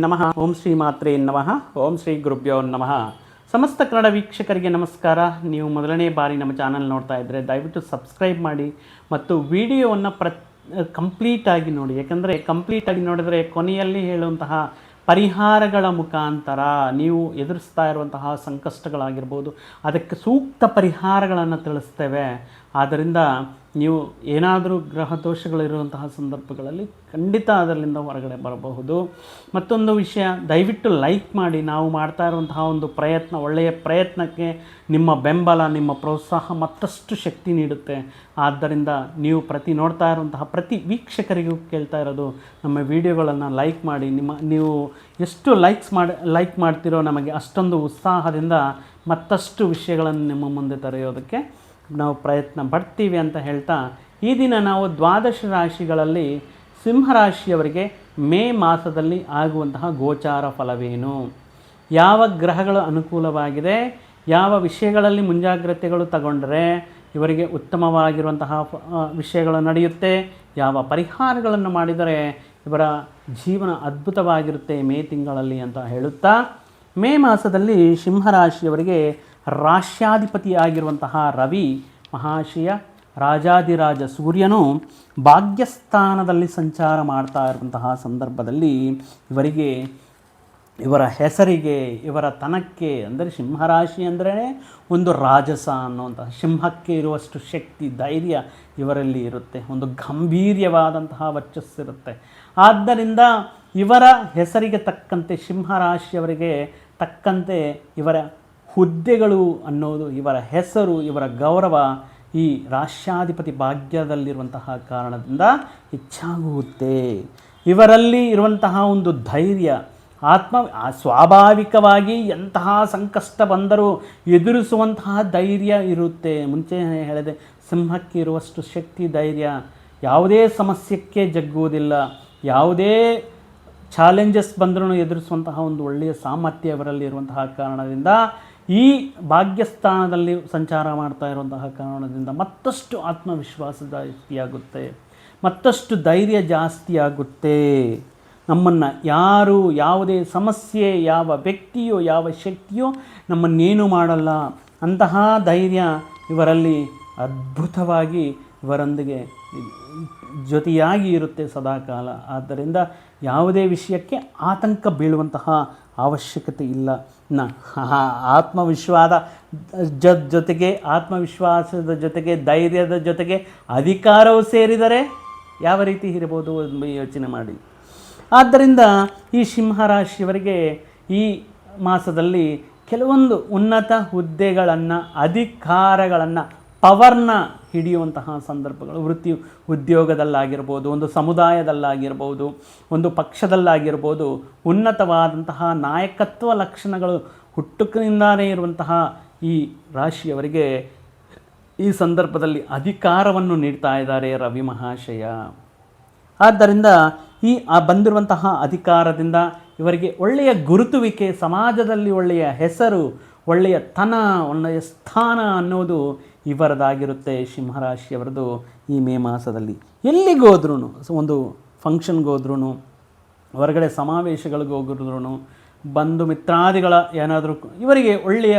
ನಮಃ. ಓಂ ಶ್ರೀ ಮಾತ್ರೇ ನಮಃ. ಓಂ ಶ್ರೀ ಗುರುಭ್ಯೋ ನಮಃ. ಸಮಸ್ತ ಕನ್ನಡ ವೀಕ್ಷಕರಿಗೆ ನಮಸ್ಕಾರ. ನೀವು ಮೊದಲನೇ ಬಾರಿ ನಮ್ಮ ಚಾನಲ್ ನೋಡ್ತಾ ಇದ್ದರೆ ದಯವಿಟ್ಟು ಸಬ್ಸ್ಕ್ರೈಬ್ ಮಾಡಿ ಮತ್ತು ವಿಡಿಯೋವನ್ನು ಪ್ರ ಕಂಪ್ಲೀಟಾಗಿ ನೋಡಿ. ಯಾಕಂದರೆ ಕಂಪ್ಲೀಟಾಗಿ ನೋಡಿದರೆ ಕೊನೆಯಲ್ಲಿ ಹೇಳುವಂತಹ ಪರಿಹಾರಗಳ ಮುಖಾಂತರ ನೀವು ಎದುರಿಸ್ತಾ ಇರುವಂತಹ ಸಂಕಷ್ಟಗಳಾಗಿರ್ಬೋದು, ಅದಕ್ಕೆ ಸೂಕ್ತ ಪರಿಹಾರಗಳನ್ನು ತಿಳಿಸ್ತೇವೆ. ಆದ್ದರಿಂದ ನೀವು ಏನಾದರೂ ಗ್ರಹ ದೋಷಗಳಿರುವಂತಹ ಸಂದರ್ಭಗಳಲ್ಲಿ ಖಂಡಿತ ಅದರಿಂದ ಹೊರಗಡೆ ಬರಬಹುದು. ಮತ್ತೊಂದು ವಿಷಯ, ದಯವಿಟ್ಟು ಲೈಕ್ ಮಾಡಿ. ನಾವು ಮಾಡ್ತಾ ಇರುವಂತಹ ಒಂದು ಪ್ರಯತ್ನ, ಒಳ್ಳೆಯ ಪ್ರಯತ್ನಕ್ಕೆ ನಿಮ್ಮ ಬೆಂಬಲ, ನಿಮ್ಮ ಪ್ರೋತ್ಸಾಹ ಮತ್ತಷ್ಟು ಶಕ್ತಿ ನೀಡುತ್ತೆ. ಆದ್ದರಿಂದ ನೀವು ಪ್ರತಿ ನೋಡ್ತಾ ಇರುವಂತಹ ಪ್ರತಿ ವೀಕ್ಷಕರಿಗೂ ಕೇಳ್ತಾ ಇರೋದು, ನಮ್ಮ ವಿಡಿಯೋಗಳನ್ನು ಲೈಕ್ ಮಾಡಿ. ನಿಮ್ಮ, ನೀವು ಎಷ್ಟು ಲೈಕ್ಸ್ ಮಾಡಿ ಲೈಕ್ ಮಾಡ್ತಿರೋ ನಮಗೆ ಅಷ್ಟೊಂದು ಉತ್ಸಾಹದಿಂದ ಮತ್ತಷ್ಟು ವಿಷಯಗಳನ್ನು ನಿಮ್ಮ ಮುಂದೆ ತರೆಯೋದಕ್ಕೆ ನಾವು ಪ್ರಯತ್ನ ಪಡ್ತೀವಿ ಅಂತ ಹೇಳ್ತಾ ಈ ದಿನ ನಾವು ದ್ವಾದಶ ರಾಶಿಗಳಲ್ಲಿ ಸಿಂಹರಾಶಿಯವರಿಗೆ ಮೇ ಮಾಸದಲ್ಲಿ ಆಗುವಂತಹ ಗೋಚಾರ ಫಲವೇನು? ಯಾವ ಗ್ರಹಗಳು ಅನುಕೂಲವಾಗಿದೆ? ಯಾವ ವಿಷಯಗಳಲ್ಲಿ ಮುಂಜಾಗ್ರತೆಗಳು ತಗೊಂಡರೆ ಇವರಿಗೆ ಉತ್ತಮವಾಗಿರುವಂತಹ ವಿಷಯಗಳು ನಡೆಯುತ್ತೆ? ಯಾವ ಪರಿಹಾರಗಳನ್ನು ಮಾಡಿದರೆ ಇವರ ಜೀವನ ಅದ್ಭುತವಾಗಿರುತ್ತೆ ಮೇ ತಿಂಗಳಲ್ಲಿ ಅಂತ ಹೇಳುತ್ತಾ ಮೇ ಮಾಸದಲ್ಲಿ ಸಿಂಹರಾಶಿಯವರಿಗೆ ರಾಶ್ಯಾಧಿಪತಿಯಾಗಿರುವಂತಹ ರವಿ ಮಹಾಶಯ ರಾಜಾದಿರಾಜ ಸೂರ್ಯನು ಭಾಗ್ಯಸ್ಥಾನದಲ್ಲಿ ಸಂಚಾರ ಮಾಡ್ತಾ ಇರುವಂತಹ ಸಂದರ್ಭದಲ್ಲಿ ಇವರಿಗೆ ಇವರ ಹೆಸರಿಗೆ, ಇವರ ತನಕ್ಕೆ ಅಂದರೆ ಸಿಂಹರಾಶಿ ಅಂದರೆ ಒಂದು ರಾಜಸ ಅನ್ನುವಂತಹ ಸಿಂಹಕ್ಕೆ ಇರುವಷ್ಟು ಶಕ್ತಿ, ಧೈರ್ಯ ಇವರಲ್ಲಿ ಇರುತ್ತೆ. ಒಂದು ಗಂಭೀರ್ಯವಾದಂತಹ ವರ್ಚಸ್ಸಿರುತ್ತೆ ಆದ್ದರಿಂದ ಇವರ ಹೆಸರಿಗೆ ತಕ್ಕಂತೆ, ಸಿಂಹರಾಶಿಯವರಿಗೆ ತಕ್ಕಂತೆ ಇವರ ಹುದ್ದೆಗಳು ಅನ್ನೋದು ಇವರ ಹೆಸರು, ಇವರ ಗೌರವ ಈ ರಾಷ್ಟ್ರಾಧಿಪತಿ ಭಾಗ್ಯದಲ್ಲಿರುವಂತಹ ಕಾರಣದಿಂದ ಹೆಚ್ಚಾಗುತ್ತೆ. ಇವರಲ್ಲಿ ಇರುವಂತಹ ಒಂದು ಧೈರ್ಯ, ಆತ್ಮ ಸ್ವಾಭಾವಿಕವಾಗಿ ಎಂತಹ ಸಂಕಷ್ಟ ಬಂದರೂ ಎದುರಿಸುವಂತಹ ಧೈರ್ಯ ಇರುತ್ತೆ. ಮುಂಚೆ ಹೇಳಿದೆ, ಸಿಂಹಕ್ಕೆ ಇರುವಷ್ಟು ಶಕ್ತಿ, ಧೈರ್ಯ ಯಾವುದೇ ಸಮಸ್ಯೆಕ್ಕೆ ಜಗ್ಗುವುದಿಲ್ಲ. ಯಾವುದೇ ಚಾಲೆಂಜಸ್ ಬಂದರೂ ಎದುರಿಸುವಂತಹ ಒಂದು ಒಳ್ಳೆಯ ಸಾಮರ್ಥ್ಯ ಇವರಲ್ಲಿ ಇರುವಂತಹ ಕಾರಣದಿಂದ ಈ ಭಾಗ್ಯಸ್ಥಾನದಲ್ಲಿ ಸಂಚಾರ ಮಾಡ್ತಾ ಇರುವಂತಹ ಕಾರಣದಿಂದ ಮತ್ತಷ್ಟು ಆತ್ಮವಿಶ್ವಾಸ ಜಾಸ್ತಿಯಾಗುತ್ತೆ. ಮತ್ತಷ್ಟು ಧೈರ್ಯ ಜಾಸ್ತಿಯಾಗುತ್ತೆ. ನಮ್ಮನ್ನು ಯಾರು, ಯಾವುದೇ ಸಮಸ್ಯೆ, ಯಾವ ವ್ಯಕ್ತಿಯೋ, ಯಾವ ಶಕ್ತಿಯೋ ನಮ್ಮನ್ನೇನು ಮಾಡಲ್ಲ. ಅಂತಹ ಧೈರ್ಯ ಇವರಲ್ಲಿ ಅದ್ಭುತವಾಗಿ ಇವರೊಂದಿಗೆ ಜೊತೆಯಾಗಿ ಇರುತ್ತೆ ಸದಾಕಾಲ. ಆದ್ದರಿಂದ ಯಾವುದೇ ವಿಷಯಕ್ಕೆ ಆತಂಕ ಬೀಳುವಂತಹ ಅವಶ್ಯಕತೆ ಇಲ್ಲ. ನ ಆತ್ಮವಿಶ್ವಾಸ ಜ, ಜೊತೆಗೆ, ಆತ್ಮವಿಶ್ವಾಸದ ಜೊತೆಗೆ, ಧೈರ್ಯದ ಜೊತೆಗೆ ಅಧಿಕಾರವು ಸೇರಿದರೆ ಯಾವ ರೀತಿ ಇರಬಹುದು ಯೋಚನೆ ಮಾಡಿ. ಆದ್ದರಿಂದ ಈ ಸಿಂಹರಾಶಿಯವರಿಗೆ ಈ ಮಾಸದಲ್ಲಿ ಕೆಲವೊಂದು ಉನ್ನತ ಹುದ್ದೆಗಳನ್ನು, ಅಧಿಕಾರಗಳನ್ನು, ಪವರ್ನ ಹಿಡಿಯುವಂತಹ ಸಂದರ್ಭಗಳು. ವೃತ್ತಿ ಉದ್ಯೋಗದಲ್ಲಾಗಿರ್ಬೋದು, ಒಂದು ಸಮುದಾಯದಲ್ಲಾಗಿರ್ಬೋದು, ಒಂದು ಪಕ್ಷದಲ್ಲಾಗಿರ್ಬೋದು, ಉನ್ನತವಾದಂತಹ ನಾಯಕತ್ವ ಲಕ್ಷಣಗಳು ಹುಟ್ಟುಕಿನಿಂದಾನೇ ಇರುವಂತಹ ಈ ರಾಶಿಯವರಿಗೆ ಈ ಸಂದರ್ಭದಲ್ಲಿ ಅಧಿಕಾರವನ್ನು ನೀಡ್ತಾ ಇದ್ದಾರೆ ರವಿ ಮಹಾಶಯ. ಆದ್ದರಿಂದ ಈ ಆ ಬಂದಿರುವಂತಹ ಅಧಿಕಾರದಿಂದ ಇವರಿಗೆ ಒಳ್ಳೆಯ ಗುರುತುವಿಕೆ, ಸಮಾಜದಲ್ಲಿ ಒಳ್ಳೆಯ ಹೆಸರು, ಒಳ್ಳೆಯ ತನ, ಒಳ್ಳೆಯ ಸ್ಥಾನ ಅನ್ನೋದು ಇವರದಾಗಿರುತ್ತೆ ಸಿಂಹರಾಶಿಯವರದು ಈ ಮೇ ಮಾಸದಲ್ಲಿ. ಎಲ್ಲಿಗೋದ್ರೂ ಒಂದು ಫಂಕ್ಷನ್ಗೋದ್ರೂ ಹೊರಗಡೆ ಸಮಾವೇಶಗಳಿಗೆ ಹೋಗಿದ್ರು ಬಂಧು ಮಿತ್ರಾದಿಗಳ ಏನಾದರೂ ಇವರಿಗೆ ಒಳ್ಳೆಯ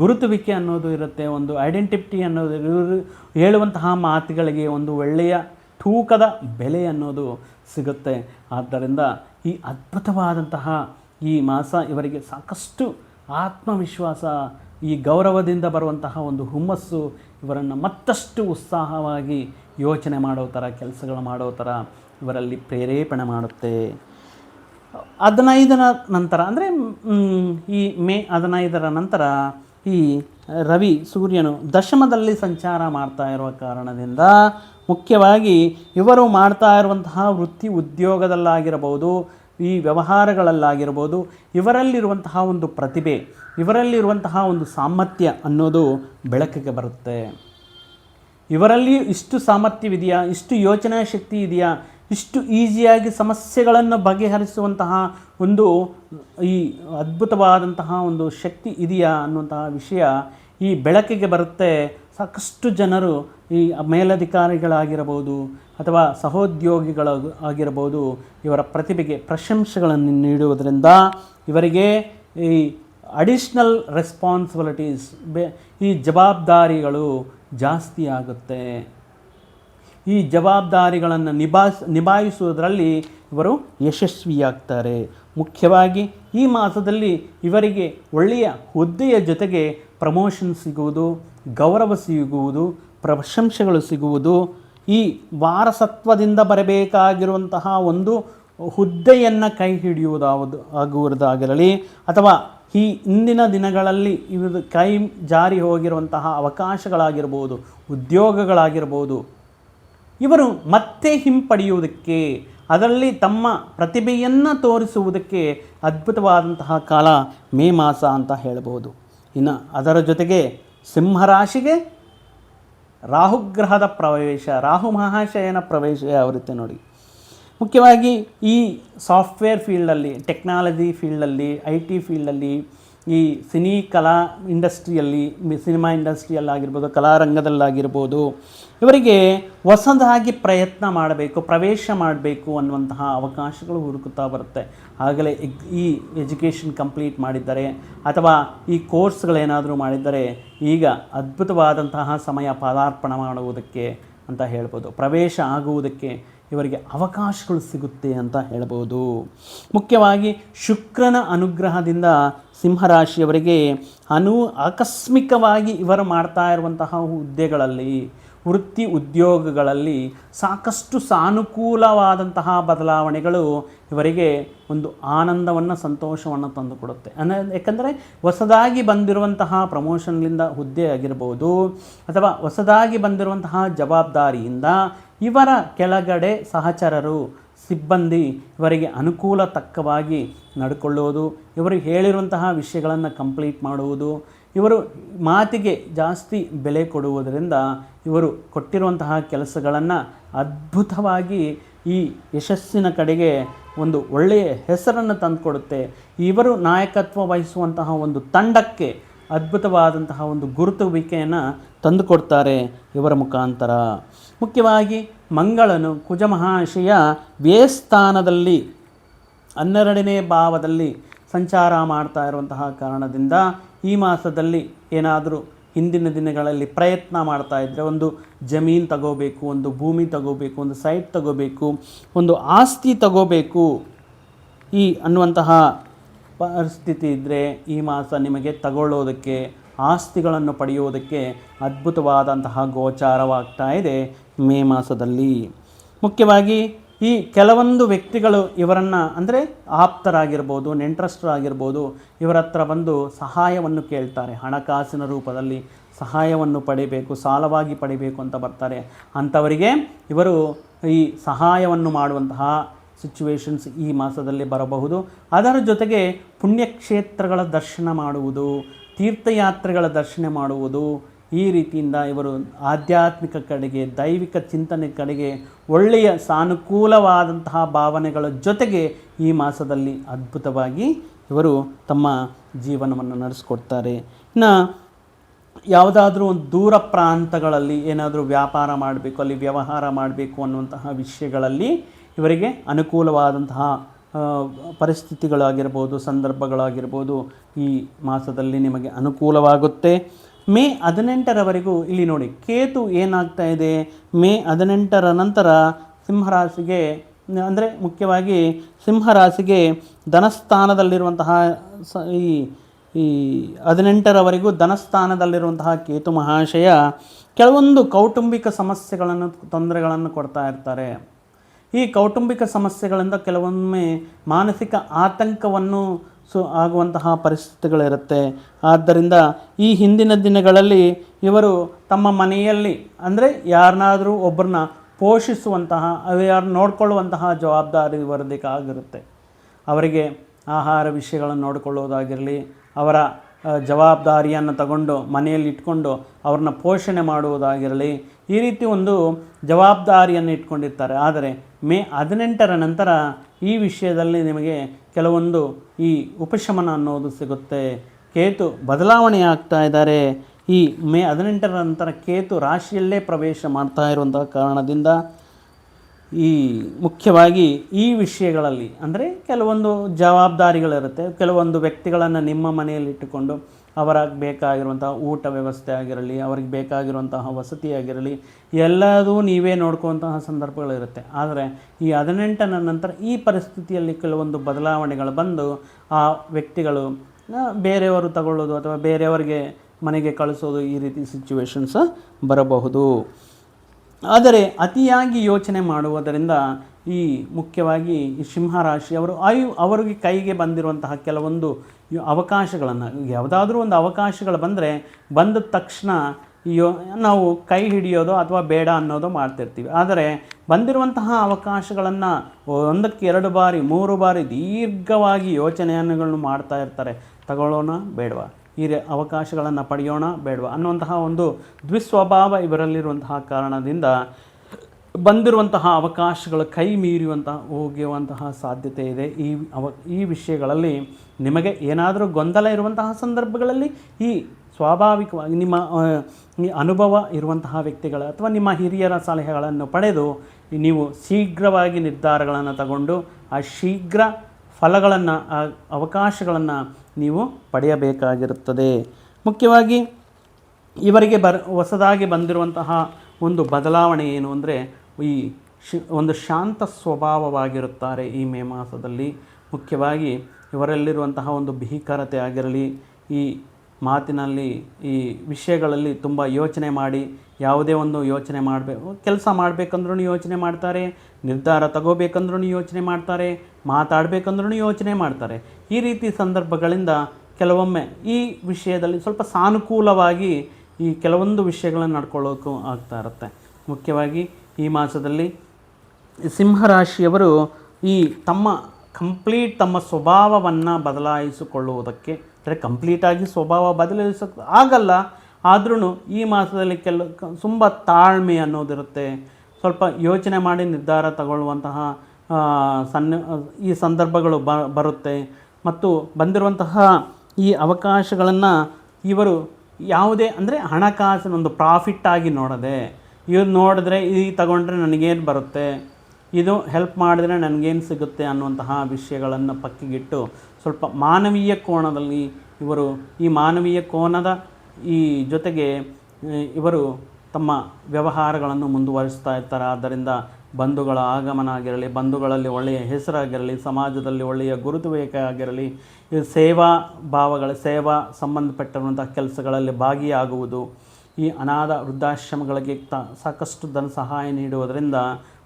ಗುರುತುವಿಕೆ ಅನ್ನೋದು ಇರುತ್ತೆ, ಒಂದು ಐಡೆಂಟಿಟಿ ಅನ್ನೋದು, ಇವರು ಹೇಳುವಂತಹ ಮಾತುಗಳಿಗೆ ಒಂದು ಒಳ್ಳೆಯ ತೂಕದ ಬೆಲೆ ಅನ್ನೋದು ಸಿಗುತ್ತೆ. ಆದ್ದರಿಂದ ಈ ಅದ್ಭುತವಾದಂತಹ ಈ ಮಾಸ ಇವರಿಗೆ ಸಾಕಷ್ಟು ಆತ್ಮವಿಶ್ವಾಸ ಈ ಗೌರವದಿಂದ ಬರುವಂತಹ ಒಂದು ಹುಮ್ಮಸ್ಸು ಇವರನ್ನು ಮತ್ತಷ್ಟು ಉತ್ಸಾಹವಾಗಿ ಯೋಚನೆ ಮಾಡೋ ಥರ, ಕೆಲಸಗಳು ಮಾಡೋ ಥರ ಇವರಲ್ಲಿ ಪ್ರೇರೇಪಣೆ ಮಾಡುತ್ತೆ. ಹದಿನೈದರ ನಂತರ, ಅಂದರೆ ಈ ಮೇ ಹದಿನೈದರ ನಂತರ ಈ ರವಿ ಸೂರ್ಯನು ದಶಮದಲ್ಲಿ ಸಂಚಾರ ಮಾಡ್ತಾ ಇರುವ ಕಾರಣದಿಂದ ಮುಖ್ಯವಾಗಿ ಇವರು ಮಾಡ್ತಾ ಇರುವಂತಹ ವೃತ್ತಿ ಉದ್ಯೋಗದಲ್ಲಾಗಿರಬಹುದು ಈ ವ್ಯವಹಾರಗಳಲ್ಲಾಗಿರ್ಬೋದು, ಇವರಲ್ಲಿರುವಂತಹ ಒಂದು ಪ್ರತಿಭೆ, ಇವರಲ್ಲಿರುವಂತಹ ಒಂದು ಸಾಮರ್ಥ್ಯ ಅನ್ನೋದು ಬೆಳಕಿಗೆ ಬರುತ್ತೆ. ಇವರಲ್ಲಿ ಇಷ್ಟು ಸಾಮರ್ಥ್ಯವಿದೆಯಾ, ಇಷ್ಟು ಯೋಚನಾ ಶಕ್ತಿ ಇದೆಯಾ, ಇಷ್ಟು ಈಸಿಯಾಗಿ ಸಮಸ್ಯೆಗಳನ್ನು ಬಗೆಹರಿಸುವಂತಹ ಒಂದು ಈ ಅದ್ಭುತವಾದಂತಹ ಒಂದು ಶಕ್ತಿ ಇದೆಯಾ ಅನ್ನುವಂತಹ ವಿಷಯ ಈ ಬೆಳಕಿಗೆ ಬರುತ್ತೆ. ಸಾಕಷ್ಟು ಜನರು ಈ ಮೇಲಧಿಕಾರಿಗಳಾಗಿರಬಹುದು ಅಥವಾ ಸಹೋದ್ಯೋಗಿಗಳ ಆಗಿರಬಹುದು, ಇವರ ಪ್ರತಿಭೆಗೆ ಪ್ರಶಂಸೆಗಳನ್ನು ನೀಡುವುದರಿಂದ ಇವರಿಗೆ ಈ ಅಡಿಷ್ನಲ್ ರೆಸ್ಪಾನ್ಸಿಬಿಲಿಟೀಸ್ ಬೆ, ಈ ಜವಾಬ್ದಾರಿಗಳು ಜಾಸ್ತಿ ಆಗುತ್ತೆ. ಈ ಜವಾಬ್ದಾರಿಗಳನ್ನು ನಿಭಾಯಿಸ್ ನಿಭಾಯಿಸುವುದರಲ್ಲಿ ಇವರು ಯಶಸ್ವಿಯಾಗ್ತಾರೆ. ಮುಖ್ಯವಾಗಿ ಈ ಮಾಸದಲ್ಲಿ ಇವರಿಗೆ ಒಳ್ಳೆಯ ಹುದ್ದೆಯ ಜೊತೆಗೆ ಪ್ರಮೋಷನ್ ಸಿಗುವುದು, ಗೌರವ ಸಿಗುವುದು, ಪ್ರಶಂಸೆಗಳು ಸಿಗುವುದು ಈ ವಾರಸತ್ವದಿಂದ ಬರಬೇಕಾಗಿರುವಂತಹ ಒಂದು ಹುದ್ದೆಯನ್ನು ಕೈ ಹಿಡಿಯುವುದಾವುದು ಆಗುವುದಾಗಿರಲಿ ಅಥವಾ ಈ ಇಂದಿನ ದಿನಗಳಲ್ಲಿ ಇವರು ಕೈ ಜಾರಿ ಹೋಗಿರುವಂತಹ ಅವಕಾಶಗಳಾಗಿರ್ಬೋದು, ಉದ್ಯೋಗಗಳಾಗಿರ್ಬೋದು, ಇವರು ಮತ್ತೆ ಹಿಂಪಡೆಯುವುದಕ್ಕೆ, ಅದರಲ್ಲಿ ತಮ್ಮ ಪ್ರತಿಭೆಯನ್ನು ತೋರಿಸುವುದಕ್ಕೆ ಅದ್ಭುತವಾದಂತಹ ಕಾಲ ಮೇ ಮಾಸ ಅಂತ ಹೇಳ್ಬೋದು ಇನ್ನು ಅದರ ಜೊತೆಗೆ ಸಿಂಹರಾಶಿಗೆ ರಾಹುಗ್ರಹದ ಪ್ರವೇಶ, ರಾಹು ಮಹಾಶಯನ ಪ್ರವೇಶ ಯಾವ ರೀತಿ ನೋಡಿ. ಮುಖ್ಯವಾಗಿ ಈ ಸಾಫ್ಟ್ವೇರ್ ಫೀಲ್ಡಲ್ಲಿ, ಟೆಕ್ನಾಲಜಿ ಫೀಲ್ಡಲ್ಲಿ, ಐ ಟಿ ಫೀಲ್ಡಲ್ಲಿ, ಈ ಸಿನಿ ಕಲಾ ಇಂಡಸ್ಟ್ರಿಯಲ್ಲಿ, ಸಿನಿಮಾ ಇಂಡಸ್ಟ್ರಿಯಲ್ಲಾಗಿರ್ಬೋದು, ಕಲಾರಂಗದಲ್ಲಾಗಿರ್ಬೋದು, ಇವರಿಗೆ ಹೊಸದಾಗಿ ಪ್ರಯತ್ನ ಮಾಡಬೇಕು, ಪ್ರವೇಶ ಮಾಡಬೇಕು ಅನ್ನುವಂತಹ ಅವಕಾಶಗಳು ಹುಡುಕುತ್ತಾ ಬರುತ್ತೆ. ಆಗಲೇ ಈ ಎಜುಕೇಷನ್ ಕಂಪ್ಲೀಟ್ ಮಾಡಿದ್ದಾರೆ ಅಥವಾ ಈ ಕೋರ್ಸ್ಗಳೇನಾದರೂ ಮಾಡಿದ್ದರೆ ಈಗ ಅದ್ಭುತವಾದಂತಹ ಸಮಯ ಪಾದಾರ್ಪಣೆ ಮಾಡುವುದಕ್ಕೆ ಅಂತ ಹೇಳ್ಬೋದು. ಪ್ರವೇಶ ಆಗುವುದಕ್ಕೆ ಇವರಿಗೆ ಅವಕಾಶಗಳು ಸಿಗುತ್ತೆ ಅಂತ ಹೇಳ್ಬೋದು. ಮುಖ್ಯವಾಗಿ ಶುಕ್ರನ ಅನುಗ್ರಹದಿಂದ ಸಿಂಹರಾಶಿಯವರಿಗೆ ಅನು, ಆಕಸ್ಮಿಕವಾಗಿ ಇವರು ಮಾಡ್ತಾ ಇರುವಂತಹ ಹುದ್ದೆಗಳಲ್ಲಿ ವೃತ್ತಿ ಉದ್ಯೋಗಗಳಲ್ಲಿ ಸಾಕಷ್ಟು ಸಾನುಕೂಲವಾದಂತಹ ಬದಲಾವಣೆಗಳು ಇವರಿಗೆ ಒಂದು ಆನಂದವನ್ನು, ಸಂತೋಷವನ್ನು ತಂದುಕೊಡುತ್ತೆ ಅಂದರೆ ಯಾಕಂದರೆ ಹೊಸದಾಗಿ ಬಂದಿರುವಂತಹ ಪ್ರಮೋಷನ್ಲಿಂದ ಹುದ್ದೆ ಆಗಿರ್ಬೋದು, ಅಥವಾ ಹೊಸದಾಗಿ ಬಂದಿರುವಂತಹ ಜವಾಬ್ದಾರಿಯಿಂದ ಇವರ ಕೆಳಗಡೆ ಸಹಚರರು, ಸಿಬ್ಬಂದಿ ಇವರಿಗೆ ಅನುಕೂಲ ತಕ್ಕವಾಗಿ ನಡ್ಕೊಳ್ಳುವುದು ಇವರು ಹೇಳಿರುವಂತಹ ವಿಷಯಗಳನ್ನು ಕಂಪ್ಲೀಟ್ ಮಾಡುವುದು ಇವರು ಮಾತಿಗೆ ಜಾಸ್ತಿ ಬೆಲೆ ಕೊಡುವುದರಿಂದ ಇವರು ಕೊಟ್ಟಿರುವಂತಹ ಕೆಲಸಗಳನ್ನು ಅದ್ಭುತವಾಗಿ ಈ ಯಶಸ್ಸಿನ ಕಡೆಗೆ ಒಂದು ಒಳ್ಳೆಯ ಹೆಸರನ್ನು ತಂದುಕೊಡುತ್ತೆ. ಇವರು ನಾಯಕತ್ವ ವಹಿಸುವಂತಹ ಒಂದು ತಂಡಕ್ಕೆ ಅದ್ಭುತವಾದಂತಹ ಒಂದು ಗುರುತುವಿಕೆಯನ್ನು ತಂದುಕೊಡ್ತಾರೆ ಇವರ ಮುಖಾಂತರ. ಮುಖ್ಯವಾಗಿ ಮಂಗಳನು ಕುಜಮಹಾಶಯ ವ್ಯಯಸ್ಥಾನದಲ್ಲಿ ಹನ್ನೆರಡನೇ ಭಾವದಲ್ಲಿ ಸಂಚಾರ ಮಾಡ್ತಾ ಇರುವಂತಹ ಕಾರಣದಿಂದ ಈ ಮಾಸದಲ್ಲಿ ಏನಾದರೂ ಹಿಂದಿನ ದಿನಗಳಲ್ಲಿ ಪ್ರಯತ್ನ ಮಾಡ್ತಾ ಇದ್ದರೆ ಒಂದು ಜಮೀನು ತಗೋಬೇಕು, ಒಂದು ಭೂಮಿ ತಗೋಬೇಕು, ಒಂದು ಸೈಟ್ ತಗೋಬೇಕು, ಒಂದು ಆಸ್ತಿ ತಗೋಬೇಕು ಈ ಅನ್ನುವಂತಹ ಪರಿಸ್ಥಿತಿ ಇದ್ದರೆ ಈ ಮಾಸ ನಿಮಗೆ ತಗೊಳ್ಳೋದಕ್ಕೆ, ಆಸ್ತಿಗಳನ್ನು ಪಡೆಯುವುದಕ್ಕೆ ಅದ್ಭುತವಾದಂತಹ ಗೋಚಾರವಾಗ್ತಾ ಇದೆ ಮೇ ಮಾಸದಲ್ಲಿ. ಮುಖ್ಯವಾಗಿ ಈ ಕೆಲವೊಂದು ವ್ಯಕ್ತಿಗಳು ಇವರನ್ನು ಅಂದರೆ ಆಪ್ತರಾಗಿರ್ಬೋದು, ನೆಂಟ್ರಸ್ಟರಾಗಿರ್ಬೋದು, ಇವರ ಹತ್ರ ಬಂದು ಸಹಾಯವನ್ನು ಕೇಳ್ತಾರೆ. ಹಣಕಾಸಿನ ರೂಪದಲ್ಲಿ ಸಹಾಯವನ್ನು ಪಡಿಬೇಕು, ಸಾಲವಾಗಿ ಪಡಿಬೇಕು ಅಂತ ಬರ್ತಾರೆ. ಅಂಥವರಿಗೆ ಇವರು ಈ ಸಹಾಯವನ್ನು ಮಾಡುವಂತಹ ಸಿಚುವೇಶನ್ಸ್ ಈ ಮಾಸದಲ್ಲಿ ಬರಬಹುದು. ಅದರ ಜೊತೆಗೆ ಪುಣ್ಯಕ್ಷೇತ್ರಗಳ ದರ್ಶನ ಮಾಡುವುದು, ತೀರ್ಥಯಾತ್ರೆಗಳ ದರ್ಶನ ಮಾಡುವುದು ಈ ರೀತಿಯಿಂದ ಇವರು ಆಧ್ಯಾತ್ಮಿಕ ಕಡೆಗೆ, ದೈವಿಕ ಚಿಂತನೆ ಕಡೆಗೆ ಒಳ್ಳೆಯ ಸಾನುಕೂಲವಾದಂತಹ ಭಾವನೆಗಳ ಜೊತೆಗೆ ಈ ಮಾಸದಲ್ಲಿ ಅದ್ಭುತವಾಗಿ ಇವರು ತಮ್ಮ ಜೀವನವನ್ನು ನಡೆಸ್ಕೊಡ್ತಾರೆ. ಇನ್ನು ಯಾವುದಾದ್ರೂ ಒಂದು ದೂರ ಪ್ರಾಂತಗಳಲ್ಲಿ ಏನಾದರೂ ವ್ಯಾಪಾರ ಮಾಡಬೇಕು, ಅಲ್ಲಿ ವ್ಯವಹಾರ ಮಾಡಬೇಕು ಅನ್ನುವಂತಹ ವಿಷಯಗಳಲ್ಲಿ ಇವರಿಗೆ ಅನುಕೂಲವಾದಂತಹ ಪರಿಸ್ಥಿತಿಗಳಾಗಿರ್ಬೋದು, ಸಂದರ್ಭಗಳಾಗಿರ್ಬೋದು ಈ ಮಾಸದಲ್ಲಿ ನಿಮಗೆ ಅನುಕೂಲವಾಗುತ್ತೆ. ಮೇ ಹದಿನೆಂಟರವರೆಗೂ ಇಲ್ಲಿ ನೋಡಿ, ಕೇತು ಏನಾಗ್ತಾ ಇದೆ? ಮೇ ಹದಿನೆಂಟರ ನಂತರ ಸಿಂಹರಾಶಿಗೆ, ಅಂದರೆ ಮುಖ್ಯವಾಗಿ ಸಿಂಹರಾಶಿಗೆ ಧನಸ್ಥಾನದಲ್ಲಿರುವಂತಹ ಸ, ಈ ಈ ಹದಿನೆಂಟರವರೆಗೂ ಧನಸ್ಥಾನದಲ್ಲಿರುವಂತಹ ಕೇತು ಮಹಾಶಯ ಕೆಲವೊಂದು ಕೌಟುಂಬಿಕ ಸಮಸ್ಯೆಗಳನ್ನು, ತೊಂದರೆಗಳನ್ನು ಕೊಡ್ತಾ ಇರ್ತಾರೆ. ಈ ಕೌಟುಂಬಿಕ ಸಮಸ್ಯೆಗಳಿಂದ ಕೆಲವೊಮ್ಮೆ ಮಾನಸಿಕ ಆತಂಕವನ್ನು ಸು ಆಗುವಂತಹ ಪರಿಸ್ಥಿತಿಗಳಿರುತ್ತೆ. ಆದ್ದರಿಂದ ಈ ಹಿಂದಿನ ದಿನಗಳಲ್ಲಿ ಇವರು ತಮ್ಮ ಮನೆಯಲ್ಲಿ, ಅಂದರೆ ಯಾರನ್ನಾದರೂ ಒಬ್ಬರನ್ನ ಪೋಷಿಸುವಂತಹ ಯಾರು ನೋಡಿಕೊಳ್ಳುವಂತಹ ಜವಾಬ್ದಾರಿ ವರದಿಗಾಗಿರುತ್ತೆ ಅವರಿಗೆ ಆಹಾರ ವಿಷಯಗಳನ್ನು ನೋಡಿಕೊಳ್ಳೋದಾಗಿರಲಿ, ಅವರ ಜವಾಬ್ದಾರಿಯನ್ನು ತಗೊಂಡು ಮನೆಯಲ್ಲಿ ಇಟ್ಕೊಂಡು ಅವ್ರನ್ನ ಪೋಷಣೆ ಮಾಡುವುದಾಗಿರಲಿ ಈ ರೀತಿ ಒಂದು ಜವಾಬ್ದಾರಿಯನ್ನು ಇಟ್ಕೊಂಡಿರ್ತಾರೆ. ಆದರೆ ಮೇ ಹದಿನೆಂಟರ ನಂತರ ಈ ವಿಷಯದಲ್ಲಿ ನಿಮಗೆ ಕೆಲವೊಂದು ಈ ಉಪಶಮನ ಅನ್ನೋದು ಸಿಗುತ್ತೆ. ಕೇತು ಬದಲಾವಣೆ ಆಗ್ತಾ ಇದ್ದಾರೆ. ಈ ಮೇ ಹದಿನೆಂಟರ ನಂತರ ಕೇತು ರಾಶಿಯಲ್ಲೇ ಪ್ರವೇಶ ಮಾಡ್ತಾ ಇರುವಂಥ ಕಾರಣದಿಂದ ಈ ಮುಖ್ಯವಾಗಿ ಈ ವಿಷಯಗಳಲ್ಲಿ, ಅಂದರೆ ಕೆಲವೊಂದು ಜವಾಬ್ದಾರಿಗಳಿರುತ್ತೆ. ಕೆಲವೊಂದು ವ್ಯಕ್ತಿಗಳನ್ನು ನಿಮ್ಮ ಮನೆಯಲ್ಲಿ ಇಟ್ಟುಕೊಂಡು ಅವರ ಬೇಕಾಗಿರುವಂತಹ ಊಟ ವ್ಯವಸ್ಥೆ ಆಗಿರಲಿ, ಅವ್ರಿಗೆ ಬೇಕಾಗಿರುವಂತಹ ವಸತಿ ಆಗಿರಲಿ, ಎಲ್ಲದೂ ನೀವೇ ನೋಡ್ಕೊಂತಹ ಸಂದರ್ಭಗಳಿರುತ್ತೆ. ಆದರೆ ಈ ಹದಿನೆಂಟನ ನಂತರ ಈ ಪರಿಸ್ಥಿತಿಯಲ್ಲಿ ಕೆಲವೊಂದು ಬದಲಾವಣೆಗಳು ಬಂದು ಆ ವ್ಯಕ್ತಿಗಳು ಬೇರೆಯವರು ತಗೊಳ್ಳೋದು ಅಥವಾ ಬೇರೆಯವರಿಗೆ ಮನೆಗೆ ಕಳಿಸೋದು ಈ ರೀತಿ ಸಿಚುವೇಶನ್ಸ್ ಬರಬಹುದು. ಆದರೆ ಅತಿಯಾಗಿ ಯೋಚನೆ ಮಾಡುವುದರಿಂದ ಈ ಮುಖ್ಯವಾಗಿ ಈ ಸಿಂಹರಾಶಿಯವರು ಆಯು ಅವರಿಗೆ ಕೈಗೆ ಬಂದಿರುವಂತಹ ಕೆಲವೊಂದು ಅವಕಾಶಗಳನ್ನು, ಯಾವುದಾದ್ರೂ ಒಂದು ಅವಕಾಶಗಳು ಬಂದರೆ ಬಂದ ತಕ್ಷಣ ಯೋ ನಾವು ಕೈ ಹಿಡಿಯೋದು ಅಥವಾ ಬೇಡ ಅನ್ನೋದು ಮಾಡ್ತಿರ್ತೀವಿ. ಆದರೆ ಬಂದಿರುವಂತಹ ಅವಕಾಶಗಳನ್ನು ಒಂದಕ್ಕೆ ಎರಡು ಬಾರಿ, ಮೂರು ಬಾರಿ ದೀರ್ಘವಾಗಿ ಯೋಚನೆಯನ್ನುಗಳನ್ನು ಮಾಡ್ತಾ ಇರ್ತಾರೆ. ತಗೊಳ್ಳೋಣ, ಬೇಡವಾ? ಈ ಅವಕಾಶಗಳನ್ನು ಪಡೆಯೋಣ, ಬೇಡವಾ? ಅನ್ನುವಂತಹ ಒಂದು ದ್ವಿಸ್ವಭಾವ ಇವರಲ್ಲಿರುವಂತಹ ಕಾರಣದಿಂದ ಬಂದಿರುವಂತಹ ಅವಕಾಶಗಳು, ಕೈ ಮೀರುವಂತಹ ಹೋಗುವಂತಹ ಸಾಧ್ಯತೆ ಇದೆ. ಈ ಅವ, ಈ ವಿಷಯಗಳಲ್ಲಿ ನಿಮಗೆ ಏನಾದರೂ ಗೊಂದಲ ಇರುವಂತಹ ಸಂದರ್ಭಗಳಲ್ಲಿ ಈ ಸ್ವಾಭಾವಿಕವಾಗಿ ನಿಮ್ಮ ಅನುಭವ ಇರುವಂತಹ ವ್ಯಕ್ತಿಗಳ ಅಥವಾ ನಿಮ್ಮ ಹಿರಿಯರ ಸಲಹೆಗಳನ್ನು ಪಡೆದು ನೀವು ಶೀಘ್ರವಾಗಿ ನಿರ್ಧಾರಗಳನ್ನು ತಗೊಂಡು ಆ ಶೀಘ್ರ ಫಲಗಳನ್ನು, ಆ ಅವಕಾಶಗಳನ್ನು ನೀವು ಪಡೆಯಬೇಕಾಗಿರುತ್ತದೆ. ಮುಖ್ಯವಾಗಿ ಇವರಿಗೆ ಬರ್, ಹೊಸದಾಗಿ ಬಂದಿರುವಂತಹ ಒಂದು ಬದಲಾವಣೆ ಏನು ಅಂದರೆ ಈ ಒಂದು ಶಾಂತ ಸ್ವಭಾವವಾಗಿರುತ್ತಾರೆ ಈ ಮೇ ಮಾಸದಲ್ಲಿ. ಮುಖ್ಯವಾಗಿ ಇವರಲ್ಲಿರುವಂತಹ ಒಂದು ಭೀಕರತೆ ಆಗಿರಲಿ, ಈ ಮಾತಿನಲ್ಲಿ ಈ ವಿಷಯಗಳಲ್ಲಿ ತುಂಬ ಯೋಚನೆ ಮಾಡಿ, ಯಾವುದೇ ಒಂದು ಯೋಚನೆ ಮಾಡಬೇಕು ಕೆಲಸ ಮಾಡಬೇಕಂದ್ರೂ ಯೋಚನೆ ಮಾಡ್ತಾರೆ, ನಿರ್ಧಾರ ತಗೋಬೇಕಂದ್ರೂ ಯೋಚನೆ ಮಾಡ್ತಾರೆ ಮಾತಾಡಬೇಕಂದ್ರೂ ಯೋಚನೆ ಮಾಡ್ತಾರೆ. ಈ ರೀತಿ ಸಂದರ್ಭಗಳಿಂದ ಕೆಲವೊಮ್ಮೆ ಈ ವಿಷಯದಲ್ಲಿ ಸ್ವಲ್ಪ ಸಾನುಕೂಲವಾಗಿ ಈ ಕೆಲವೊಂದು ವಿಷಯಗಳನ್ನು ನಡ್ಕೊಳ್ಳೋಕ್ಕೂ ಆಗ್ತಾ ಇರುತ್ತೆ. ಮುಖ್ಯವಾಗಿ ಈ ಮಾಸದಲ್ಲಿ ಸಿಂಹರಾಶಿಯವರು ಈ ತಮ್ಮ ಕಂಪ್ಲೀಟ್ ತಮ್ಮ ಸ್ವಭಾವವನ್ನು ಬದಲಾಯಿಸಿಕೊಳ್ಳುವುದಕ್ಕೆ, ಅಂದರೆ ಕಂಪ್ಲೀಟಾಗಿ ಸ್ವಭಾವ ಬದಲಾಯಿಸ ಆಗಲ್ಲ ಆದ್ರೂ ಈ ಮಾಸದಲ್ಲಿ ಕೆಲ ತುಂಬ ತಾಳ್ಮೆ ಅನ್ನೋದಿರುತ್ತೆ. ಸ್ವಲ್ಪ ಯೋಚನೆ ಮಾಡಿ ನಿರ್ಧಾರ ತಗೊಳ್ಳುವಂತಹ ಸನ್ನ, ಈ ಸಂದರ್ಭಗಳು ಬರುತ್ತೆ. ಮತ್ತು ಬಂದಿರುವಂತಹ ಈ ಅವಕಾಶಗಳನ್ನು ಇವರು ಯಾವುದೇ, ಅಂದರೆ ಹಣಕಾಸಿನ ಒಂದು ಪ್ರಾಫಿಟ್ಟಾಗಿ ನೋಡದೆ ಇವ್ರು ನೋಡಿದ್ರೆ ಈ ತಗೊಂಡ್ರೆ ನನಗೇನು ಬರುತ್ತೆ, ಇದು ಹೆಲ್ಪ್ ಮಾಡಿದ್ರೆ ನನಗೇನು ಸಿಗುತ್ತೆ ಅನ್ನುವಂತಹ ವಿಷಯಗಳನ್ನು ಪಕ್ಕಿಗಿಟ್ಟು ಸ್ವಲ್ಪ ಮಾನವೀಯ ಕೋಣದಲ್ಲಿ ಇವರು, ಈ ಮಾನವೀಯ ಕೋನದ ಈ ಜೊತೆಗೆ ಇವರು ತಮ್ಮ ವ್ಯವಹಾರಗಳನ್ನು ಮುಂದುವರಿಸ್ತಾ ಇರ್ತಾರೆ. ಆದ್ದರಿಂದ ಬಂಧುಗಳ ಆಗಮನ ಆಗಿರಲಿ ಬಂಧುಗಳಲ್ಲಿ ಒಳ್ಳೆಯ ಹೆಸರಾಗಿರಲಿ, ಸಮಾಜದಲ್ಲಿ ಒಳ್ಳೆಯ ಗುರುತುವಿಕೆ ಆಗಿರಲಿ ಈ ಸೇವಾ ಭಾವಗಳ, ಸೇವಾ ಸಂಬಂಧಪಟ್ಟಿರುವಂಥ ಕೆಲಸಗಳಲ್ಲಿ ಭಾಗಿಯಾಗುವುದು. ಈ ಅನಾಥ ವೃದ್ಧಾಶ್ರಮಗಳಿಗೆ ತ ಸಾಕಷ್ಟು ಧನ ಸಹಾಯ ನೀಡುವುದರಿಂದ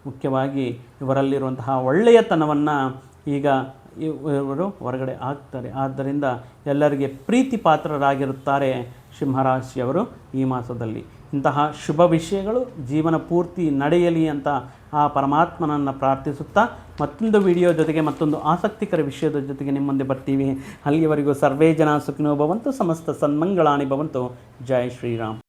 ಮುಖ್ಯವಾಗಿ ಇವರಲ್ಲಿರುವಂತಹ ಒಳ್ಳೆಯತನವನ್ನು ಈಗ ಇವರು ಹೊರಗಡೆ ಆಗ್ತಾರೆ ಆದ್ದರಿಂದ ಎಲ್ಲರಿಗೆ ಪ್ರೀತಿ ಪಾತ್ರರಾಗಿರುತ್ತಾರೆ ಸಿಂಹರಾಶಿಯವರು ಈ ಮಾಸದಲ್ಲಿ. ಇಂತಹ ಶುಭ ವಿಷಯಗಳು ಜೀವನ ಪೂರ್ತಿ ನಡೆಯಲಿ ಅಂತ ಆ ಪರಮಾತ್ಮನನ್ನು ಪ್ರಾರ್ಥಿಸುತ್ತಾ ಮತ್ತೊಂದು ವಿಡಿಯೋ ಜೊತೆಗೆ ಮತ್ತೊಂದು ಆಸಕ್ತಿಕರ ವಿಷಯದ ಜೊತೆಗೆ ನಿಮ್ಮ ಮುಂದೆ ಬರ್ತೀವಿ. ಅಲ್ಲಿಯವರೆಗೂ ಸರ್ವೇ ಜನ ಸುಖಿನೋ ಭವಂತು, ಸಮಸ್ತ ಸನ್ಮಂಗಳಾಣಿ ಭವಂತು. ಜೈ ಶ್ರೀರಾಮ್.